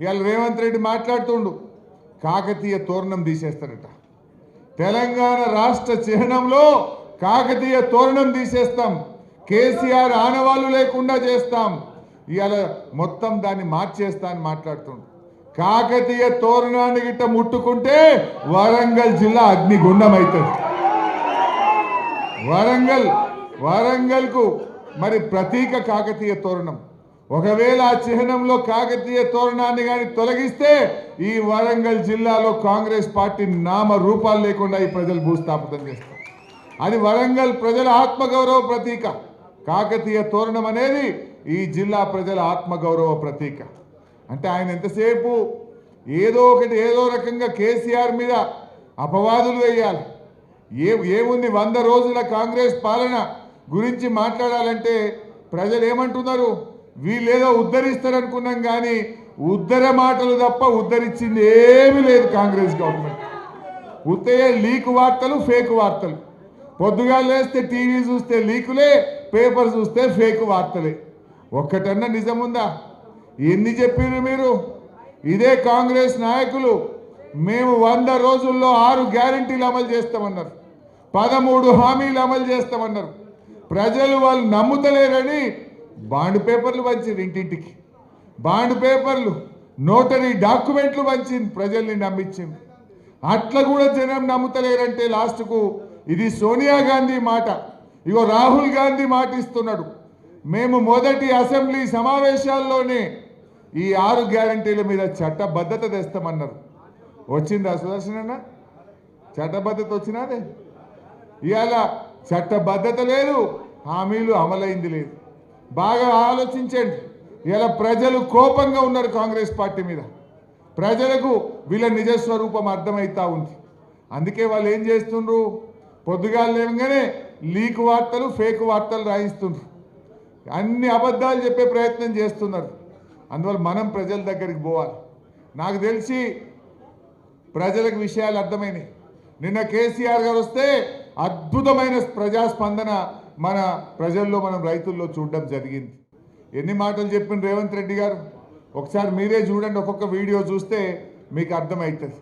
ఇవాళ రేవంత్ రెడ్డి మాట్లాడుతుండు. కాకతీయ తోరణం తీసేస్తారట. తెలంగాణ రాష్ట్ర చిహ్నంలో కాకతీయ తోరణం తీసేస్తాం. కేసీఆర్ ఆనవాళ్ళు లేకుండా చేస్తాం. ఇవాళ మొత్తం దాన్ని మార్చేస్తా అని మాట్లాడుతుండు. కాకతీయ తోరణాన్ని గిట్ట ముట్టుకుంటే వరంగల్ జిల్లా అగ్నిగుండం అవుతుంది వరంగల్ వరంగల్కు మరి ప్రతీక కాకతీయ తోరణం. ఒకవేళ ఆ చిహ్నంలో కాకతీయ తోరణాన్ని కానీ తొలగిస్తే ఈ వరంగల్ జిల్లాలో కాంగ్రెస్ పార్టీ నామ రూపాలు లేకుండా ఈ ప్రజలు భూస్థాపితం చేస్తారు. అది వరంగల్ ప్రజల ఆత్మగౌరవ ప్రతీక. కాకతీయ తోరణం అనేది ఈ జిల్లా ప్రజల ఆత్మగౌరవ ప్రతీక. అంటే ఆయన ఎంతసేపు ఏదో ఒకటి ఏదో రకంగా కేసీఆర్ మీద అపవాదులు వేయాలి. ఏ ఏముంది వంద రోజుల కాంగ్రెస్ పాలన గురించి మాట్లాడాలంటే ప్రజలు ఏమంటున్నారు? వీళ్ళేదో ఉద్ధరిస్తారనుకున్నాం కానీ ఉద్ధర మాటలు తప్ప ఉద్ధరించింది ఏమీ లేదు కాంగ్రెస్ గవర్నమెంట్. ఉత్తయ్య లీక్ వార్తలు ఫేక్ వార్తలు. పొద్దుగా లేస్తే టీవీ చూస్తే లీకులే పేపర్ చూస్తే ఫేక్ వార్తలే. ఒక్కటన్నా నిజముందా? ఎన్ని చెప్పారు మీరు? ఇదే కాంగ్రెస్ నాయకులు. మేము వంద రోజుల్లో ఆరు గ్యారంటీలు అమలు చేస్తామన్నారు. పదమూడు హామీలు అమలు చేస్తామన్నారు. ప్రజలు వాళ్ళు నమ్ముతలేరని బాండ్ పేపర్లు పంచింది ఇంటింటికి. బాండ్ పేపర్లు నోటరీ డాక్యుమెంట్లు పంచింది ప్రజల్ని నమ్మించింది. అట్లా కూడా జనం నమ్ముతలేరంటే లాస్ట్కు ఇది సోనియా గాంధీ మాట. ఇగో రాహుల్ గాంధీ మాట ఇస్తున్నాడు. మేము మొదటి అసెంబ్లీ సమావేశాల్లోనే ఈ ఆరు గ్యారంటీల మీద చట్టబద్ధత తెస్తామన్నారు. వచ్చిందా సుదర్శనన్న చట్టబద్ధత వచ్చినాదే? ఇవాళ చట్టబద్ధత లేదు హామీలు అమలైంది లేదు. బాగా ఆలోచించండి. ఇలా ప్రజలు కోపంగా ఉన్నారు కాంగ్రెస్ పార్టీ మీద. ప్రజలకు వీళ్ళ నిజస్వరూపం అర్థమవుతా ఉంది. అందుకే వాళ్ళు ఏం చేస్తుండ్రు? పొద్దుగాలు లేవగానే లీక్ వార్తలు ఫేక్ వార్తలు రాయిస్తుండ్రు. అన్ని అబద్ధాలు చెప్పే ప్రయత్నం చేస్తున్నారు. అందువల్ల మనం ప్రజల దగ్గరికి పోవాలి. నాకు తెలిసి ప్రజలకు విషయాలు అర్థమైనాయి. నిన్న కేసీఆర్ గారు వస్తే అద్భుతమైన ప్రజాస్పందన మన ప్రజల్లో మనం రైతుల్లో చూడడం జరిగింది. ఎన్ని మాటలు చెప్పిన రేవంత్ రెడ్డి గారు? ఒకసారి మీరే చూడండి ఒక్కొక్క వీడియో చూస్తే మీకు అర్థమవుతుంది